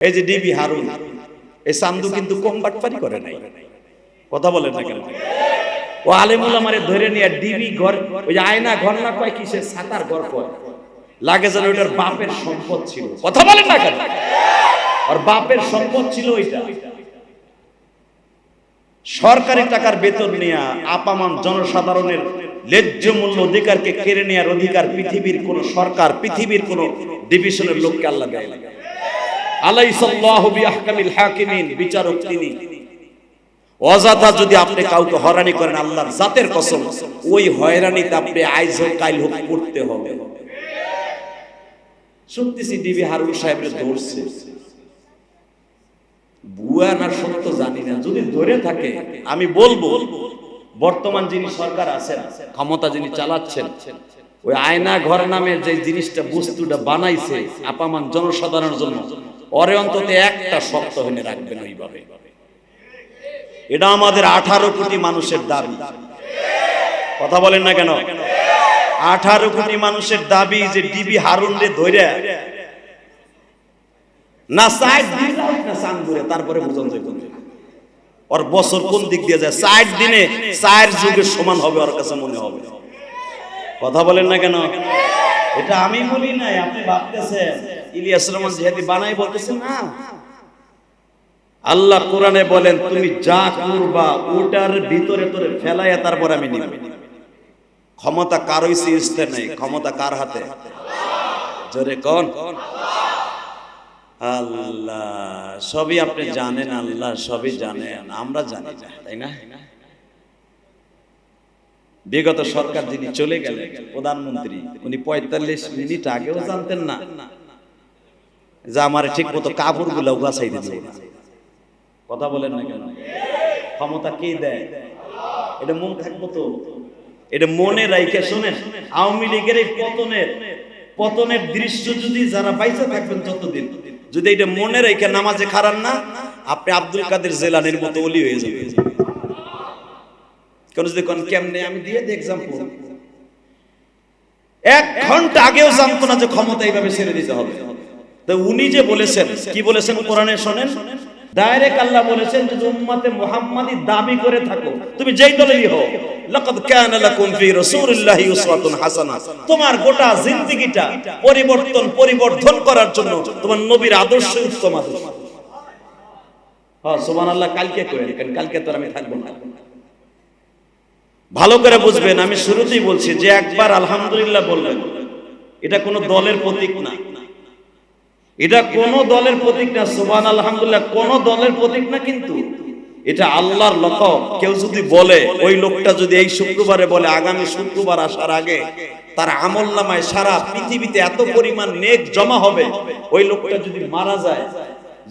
এই যে ডিবি হারুন, এই সান্দু কিন্তু কম বাটপারি করে নাই। কথা বলেন না কেন? ও আলেমুল আমারে ধরে নিয়ে ডিবি ঘর, ওই যে আয়না ঘর না কয় কিসের সাতার ঘর কয়? লাগে যেন ওটার বাপের সম্পদ ছিল। কথা বলেন না কেন? আর বাপের সম্পদ ছিল ওইটা। সরকারি টাকার বেতন নেয়া আপামান জনসাধারণের ন্যায্য মূল্য অধিকারকে কেড়ে নেওয়ার অধিকার পৃথিবীর কোন সরকার, পৃথিবীর কোন ডিভিশনের লোককে আল্লাহ দেয় বিচারক তিনি। যদি আপনি কাউকে হয়রানি করেন, আল্লাহর জাতের কসম, ওই হয়রানিতে আপনি আইজ হোক, কাইল হোক হবে। শুনতেছি ডিবি হারুন সাহেবের ধরছে। বুয়া না সত্য জানি না, যদি ধরে থাকে, আমি বলব, বর্তমান যিনি সরকার আছেন, ক্ষমতা যিনি চালাচ্ছেন, ওই আয়না ঘর নামে যে জিনিসটা, বস্তুটা বানাইছে, আপামান জনসাধারণের জন্য অরে অন্তত একটা শক্ত হয়ে রাখবেন ওইভাবে। এটা আমাদের আঠারো কোটি মানুষের দাবি। কথা বলেন না কেন? আঠারো কোটি মানুষের দাবি যে ডিবি হারুন রে ধৈর্য না সাইড তারপরে ওর বছর কোন দিক দিয়ে যায়? সাইড দিনে চার যুগের সমান হবে, ওর কাছে মনে হবে। কথা বলেন না কেন? এটা আমি বলি নাই, আপনি ভাবতেছেন। ইলিয়াস রহমান জিহাদি বানাই বলতেছেন না, আল্লাহ কোরআনে বলেন, তুমি যা করবা ওটার ভিতরে তোরে ফেলাইয়া তারপর আমি নিব। ক্ষমতা কারোই সিস্তে নেই, ক্ষমতা কার হাতে? জোরে কোন? আল্লাহ, সবই আপনি জানেন, আল্লাহ সবই জানেন, আমরা জানি তাই না? বিগত সরকার যিনি চলে গেলেন, প্রধানমন্ত্রী, উনি পঁয়তাল্লিশ মিনিট আগেও জানতেন না যে আমার ঠিক মতো কাপড়গুলা উগাছাই দিতে কথা বলেন না কেন? ক্ষমতা কে দেয়? এটা মন থাকব তো। এটা মনে রাইখে শোনেন, আওয়ামী লীগের এই পতনের পতনের দৃশ্য যদি যারা বাইসে থাকবেন যতদিন, যদি এটা মনে রেখে নামাজে খারান না, আপনি আব্দুল কাদের জেলানির মতো অলি হয়ে যাবে কেন যদি কোন, কেমনে আমি দিয়ে দিই এক্সাম্পল এক ঘণ্টা আগেও জানতো না যে ক্ষমতা এইভাবে ছেড়ে দিতে হবে। তো উনি যে বলেছেন, কি বলেছেন কোরআনে শোনেন? ডাইরেক্ট আল্লাহ বলেছেন যে, উম্মতে মুহাম্মাদি দাবি করে থাকো। তুমি যেই দলেরই হও, লাকাদ কানা লাকুম ফি রাসূলিল্লাহি উসওয়াতুন হাসানা। তোমার গোটা জিন্দেগিটা পরিবর্তন, পরিবর্ধন করার জন্য তোমার নবীর আদর্শ উত্তম আদর্শ। হ্যাঁ সুবহানাল্লাহ, কালকে কালকে তো আমি থাকব না। ভালো করে বুঝবেন, আমি শুরুতেই বলছি যে, একবার আলহামদুলিল্লাহ বলবেন। এটা কোনো দলের প্রতীক না। এটা কোন দলের প্রতীক না সুবান আলহামদুলিল্লাহ, কোন দলের প্রতীক না কিন্তু। এটা আল্লাহর লক্ষ্য কেউ যদি বলে, ওই লোকটা যদি এই শুক্রবারে বলে, আগামী শুক্রবার আসার আগে তার আমল নামায় সারা পৃথিবীতে এত পরিমাণ নেক জমা হবে, ওই লোকটা যদি মারা যায়,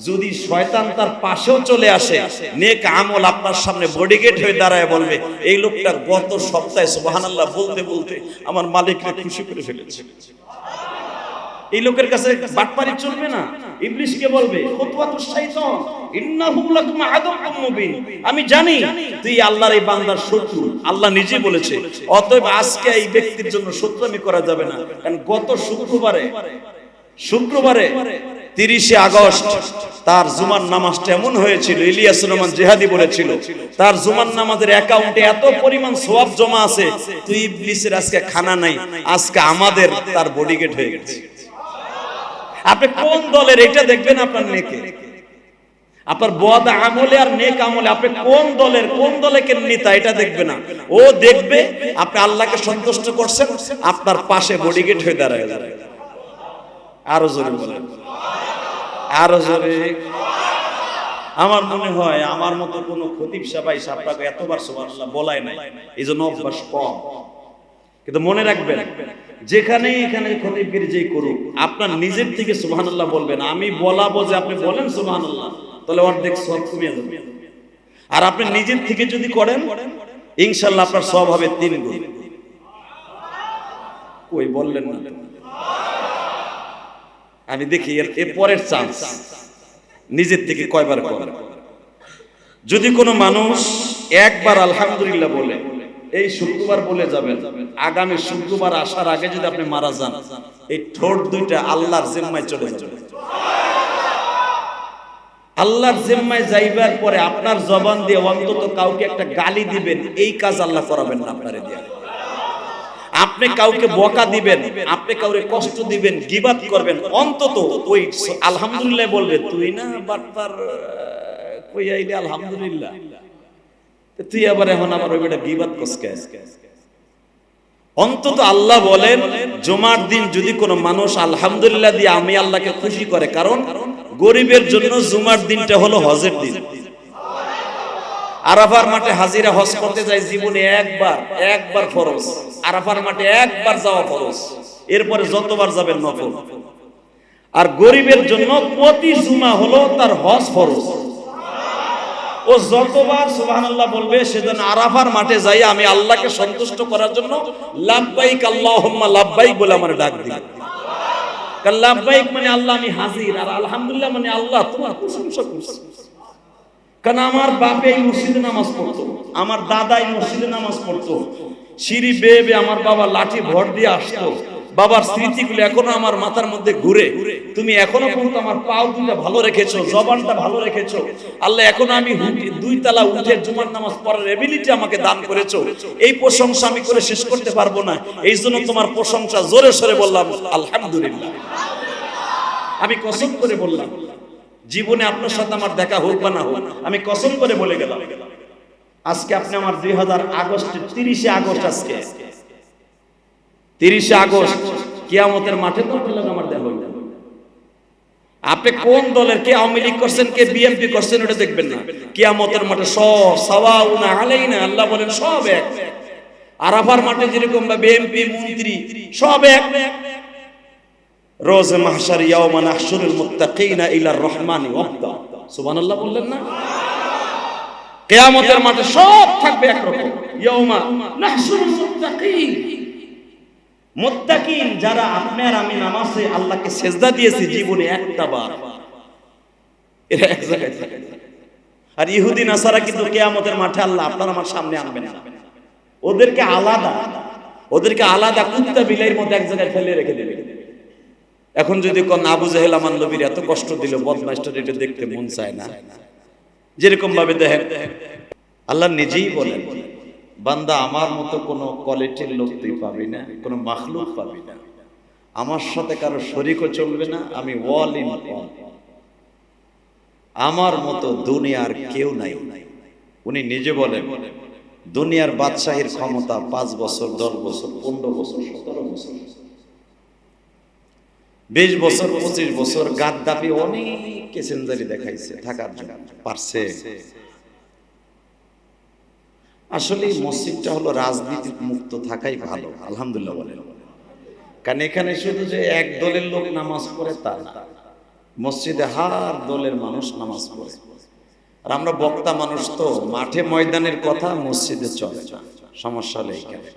যদি শয়তান তার পাশেও চলে আসে, নেক আমল আপনার সামনে বডিগেট হয়ে দাঁড়ায় বলবে, এই লোকটা গত সপ্তাহে, সুবহানাল্লাহ, বলতে বলতে আমার মালিককে খুশি করে ফেলেছে। এই লোকের কাছে বাটপারি চলবে না। ইবলিশকে বলবে, খুতওয়াতুশ শাইতান ইন্নাহু লাকুম আদুউম মুবিন। আমি জানি তুই আল্লাহর এই বান্দার শত্রু। আল্লাহ নিজে বলেছে, অতএব আজকে এই ব্যক্তির জন্য শত্রুমি করা যাবে না। কারণ গত শুক্রবারে শুক্রবারে তিরিশে আগস্ট তার জুমার নামাজটা এমন হয়েছিল, ইলিয়াস রহমান জেহাদি বলেছিল, তার জুমার নামাজের অ্যাকাউন্টে এত পরিমাণ সোয়াব জমা আছে, তুই ইবলিসের আজকে খানা নাই, আজকে আমাদের তার বডিগেট হয়ে গেছে। আপনি কোন দলের এটা দেখবেন আপনার নেকে? আপনার বদ আমলে আর নেক আমলে আপনি কোন দলের, কোন দলে কে নেতা এটা দেখবে না? ও দেখবে, আপনি আল্লাহকে সন্তুষ্ট করছেন, আপনার পাশে বডিগেট হয়ে দাঁড়ায় আরও জোরে বলেন। আরও জোরে। আমার মনে হয় আমার মতো কোনো খতিব সাবাই সাপটাকে এতবার সুবহানাল্লাহ বলাই নাই এই জন্য অভ্যাস কম। কিন্তু মনে রাখবেন যেখানে এখানে খতিবগিরি যেই করুক, আপনার নিজের থেকে সুবহানাল্লাহ বলবেন, আমি বলাবো যে আপনি বলেন সুবহানাল্লাহ, তাহলে অর্ধেক সব কমিয়ে যাবে। আর আপনি নিজের থেকে যদি করেন ইনশাল্লাহ আপনার সব হবে তিন গুণ। কই বললেন না আমি দেখি এর পরের চান্স। নিজের থেকে কয়বার করেন যদি কোনো মানুষ একবার আলহামদুলিল্লাহ বলে এই শুক্রবার বলে যাবেন, আগামী শুক্রবার আসার আগে যদি আপনি মারা যান, এই ঠোঁট দুইটা আল্লাহর জিম্মায় চলে যাবে। আল্লাহর জিম্মায় যাইবার পরে আপনার জবান দিয়ে অন্তত কাউকে একটা গালি দিবেন, এই কাজ আল্লাহ করাবেন না আপনারে দিয়ে। আপনি কাউকে বকা দিবেন, আপনি কাউকে কষ্ট দিবেন গিবাত করবেন, অন্তত ওই আলহামদুলিল্লাহ বলবে, তুই না বাটপার, কই আইলে আলহামদুলিল্লাহ? তুই আবার এখন আমার ওই বেটা কসকে অন্তত আল্লাহ বলেন, জুমার দিন যদি কোনো মানুষ আলহামদুলিল্লাহ দিয়ে আমি আল্লাহকে খুশি করে, কারণ গরিবের জন্য জুমার দিনটা হলো হজের দিন। আরাফার মাঠে হাজিরা হজ করতে যায় জীবনে একবার একবার ফরজ। আরাফার মাঠে একবার যাওয়া ফরজ। এরপরে যতবার যাবেন নফল। আর গরিবের জন্য প্রতি জুমা হলো তার হজ ফরজ। ও যতবার সুবহানাল্লাহ বলবে, সেজন্য আরাফার মাঠে যাই আমি আল্লাহকে সন্তুষ্ট করার জন্য লাব্বাইক আল্লাহুম্মা লাব্বাইক বলে আমার ডাক দিই কারণ লাব্বাইক মানে আল্লাহ, আমি হাজির। আর আলহামদুলিল্লাহ মানে আল্লাহ, তোমার প্রশংসা করছি। কারণ আমার বাপে এই মসজিদে নামাজ পড়তো, আমার দাদা এই মসজিদে নামাজ পড়তো। সিঁড়ি বেয়ে বেয়ে আমার বাবা লাঠি ভর দিয়ে আসতো। বাবার স্মৃতিগুলো এখনও আমার মাথার মধ্যে ঘুরে। তুমি এখনও পর্যন্ত আমার পাও দুটা ভালো রেখেছো, জবানটা ভালো রেখেছো। আল্লাহ, এখনও আমি দুই তালা উঠে জুমার নামাজ পড়ার এবিলিটি আমাকে দান করেছ। এই প্রশংসা আমি করে শেষ করতে পারব না। এই জন্য তোমার প্রশংসা জোরে সরে বললাম, আলহামদুলিল্লাহ। আমি কসম করে বললাম, জীবনে আপনার সাথে আমার দেখা হোক বা না হোক, আমি কসম করে বলে গেলাম। আজকে আপনি আমার দুই হাজার আগস্ট তিরিশে আগস্ট আজকে। তিরিশে আগস্ট কিয়ামতের মাঠে তো আপনার আমার হইল। আপনি কোন দলের, কে আওয়ামী লীগ করছেন, কে বিএনপি করছেন, ওটা দেখবেন না। কিয়ামতের মাঠে সব সাওয়াউনা আলাইনা, আল্লাহ বলেন সব এক। আরাফার মাঠে যেরকম বা বিএনপি, মন্ত্রী, সব এক। রোজ মাহশার ইয়াউমা নাহশুরুল মুত্তাকিনা ইলার রহমানি ওয়াহদা। সুবহানাল্লাহ বললেন না? কিয়ামতের মাঠে সব থাকবে একরকম। ইয়াউমা নাহশুরুল মুত্তাকিন। মুত্তাকিন, যারা আপনার আমি নামাজে আল্লাহকে সেজদা দিয়েছি জীবনে একটা বার। এরা এক জায়গায় থাকে। আর ইহুদি, নাসারা কিন্তু কিয়ামতের মাঠে আল্লাহ আপনার আমার সামনে আনবেন ওদেরকে আলাদা ওদেরকে আলাদা কুত্তা বিলাইয়ের মধ্যে এক জায়গায় ফেলে রেখে দেবে। এখন যদি কোন আবু জাহেল আমার নবীর এত কষ্ট দিল বদমাস্টার এটা দেখতে মন চায় না। যেরকম ভাবে দেখেন, আল্লাহ নিজেই বলেন বান্দা আমার মতো কোনো কোয়ালিটির লোক তুই পাবি না, কোনো মাখলুক পাবি না। আমার সাথে কারও শরিকও চলবে না, আমি ওয়াল ইন আমার মতো দুনিয়ার কেউ নাই। উনি নিজে বলেন, দুনিয়ার বাদশাহীর ক্ষমতা পাঁচ বছর, দশ বছর, পনেরো বছর, সতেরো বছর। বিশ বছর, পঁচিশ বছর, গাদ্দাফি অনেক কেসেঞ্জারি দেখাইছে, থাকার জন্য। পারছে। আসলে মসজিদটা হলো রাজনীতি মুক্ত থাকাই ভালো, আলহামদুলিল্লাহ বলেন কারণ এখানে শুধু যে এক দলের লোক নামাজ পড়ে তা মসজিদে হার দলের মানুষ নামাজ পড়ে। আর আমরা বক্তা মানুষ তো, মাঠে ময়দানের কথা মসজিদে চলে, সমস্যা হলে এইখানে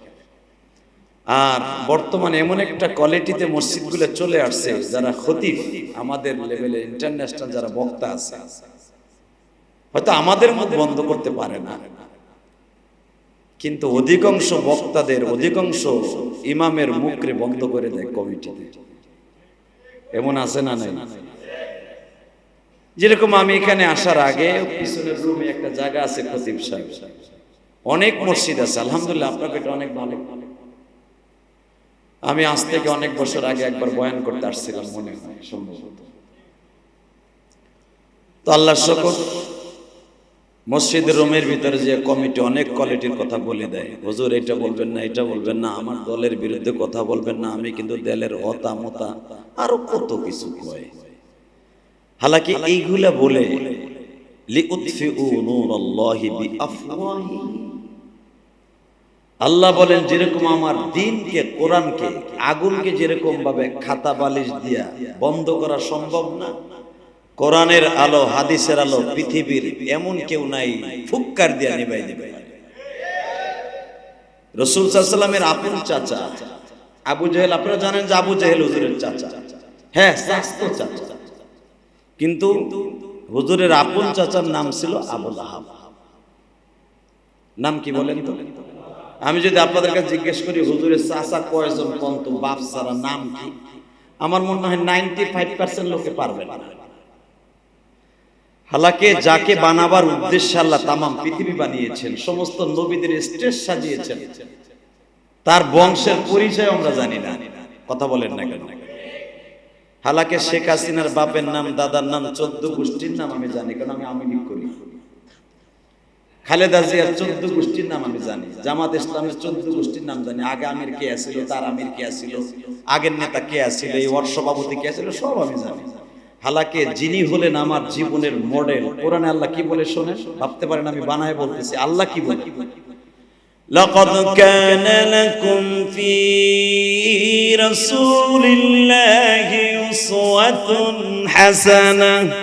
আর বর্তমানে এমন একটা কোয়ালিটিতে মসজিদগুলো চলে আসছে, যারা খতিফ আমাদের লেভেলে ইন্টারন্যাশনাল যারা বক্তা আছে, হয়তো আমাদের মত বন্ধ করতে পারে না। কিন্তু অধিকাংশ বক্তাদের অধিকাংশ ইমামের মুখরে বন্ধ করে দেয় কমিটিতে। এমন আছে না নাই? যেরকম আমি এখানে আসার আগে পিছনের রুমে একটা জায়গা আছে খতিব সাহেব। অনেক মসজিদ আছে আলহামদুলিল্লাহ আপনাকে এটা অনেক ভালো আমি আজ থেকে অনেক বছর আগে একবার বয়ান করতে আসছিলাম মনে হয় সম্ভবত। তো আল্লাহ শকর মসজিদের রুমের ভিতরে যে কমিটি, অনেক কোয়ালিটির কথা বলে দেয়। হুজুর, এটা বলবেন না, এটা বলবেন না, আমার দলের বিরুদ্ধে কথা বলবেন না, আমি কিন্তু দলের হতা মতা আরও কত কিছু কয়। হালাকি এইগুলা বলে আল্লাহ বলেন, যেরকম আমার দিনকে, কোরআনকে, আগুনকে যেরকম ভাবে খাতা বালিশ দিয়া বন্ধ করা সম্ভব না কোরআনের আলো, হাদিসের আলো, পৃথিবীর এমন কেউ নাই, ফুক্কার দিয়া নিবাই দিবে। রসুল সাল্লামের আপন চাচা, আবু জাহেল, আপনারা জানেন যে আবু জাহেল হুজুরের চাচা। হ্যাঁ চাচা। কিন্তু হুজুরের আপন চাচার নাম ছিল আবুল আহাব নাম কি বলেন তো? আমি যদি আপনাদের কাছে জিজ্ঞেস করি, হুজুরের চাচা কয়জন বাপ সারা নাম কি? আমার মনে হয় নাইনটি ফাইভ পার্সেন্ট লোকে পারবে না। হালাকে যাকে বানাবার উদ্দেশ্যে আল্লাহ তামাম পৃথিবী বানিয়েছেন, সমস্ত নবীদের স্টেজ সাজিয়েছেন। তার বংশের পরিচয় আমরা জানি না। কথা বলেন না কেন? হালাকে শেখ হাসিনার বাপের নাম, দাদার নাম, চোদ্দ গোষ্ঠীর নাম আমি জানি, কারণ আমি আমি করি। খালেদা জিয়ার চোদ্দ গোষ্ঠীর নাম আমি জানি, জামাত ইসলামের চোদ্দ গোষ্ঠীর নাম জানি। আগে আমির কে আসিল তার আমির কে আসিল আগের নেতা কে আসিল এই বর্ষবাবতী কে আসিল সব আমি জানি। হালাকে যিনি হলেন আমার জীবনের মডেল কোরআনে আল্লাহ কি বলে শোনেন ভাবতে পারেন আমি বানায় বলতেছি আল্লাহ কি বলে لقد كان لكم في رسول الله أسوة حسنة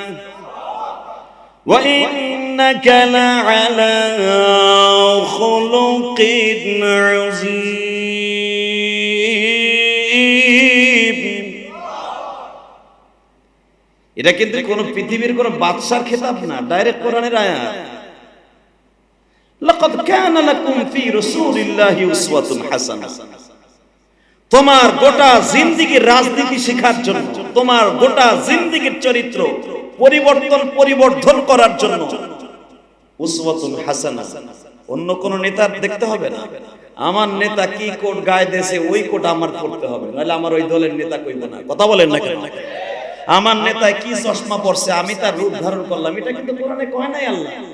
وإنك لعلى خلق عظيم এটা কিন্তু কোন পৃথিবীর কোন বাদশার খেতাব না ডাইরেক্ট কোরআনের আয়াত। লাকাদ কানা লাকুম ফি রাসূলিল্লাহি উসওয়াতুন হাসানা। তোমার গোটা জিন্দেগির রাজনীতি শেখার জন্য তোমার গোটা জিন্দেগির চরিত্র পরিবর্তন পরিবর্ধন করার জন্য উসওয়াতুন হাসানা। অন্য কোন নেতার দেখতে হবে না। আমার নেতা কি কোট গায়ে দেশে ওই কোট আমার পড়তে হবে। নাহলে আমার ওই দলের নেতা কইব না। কথা বলেন না কেন? আমার নেতায় কি চশমা পড়ছে আমি তার রূপ ধারণ করলাম। এটা কিন্তু কোরআনে কয় নাই আল্লাহ।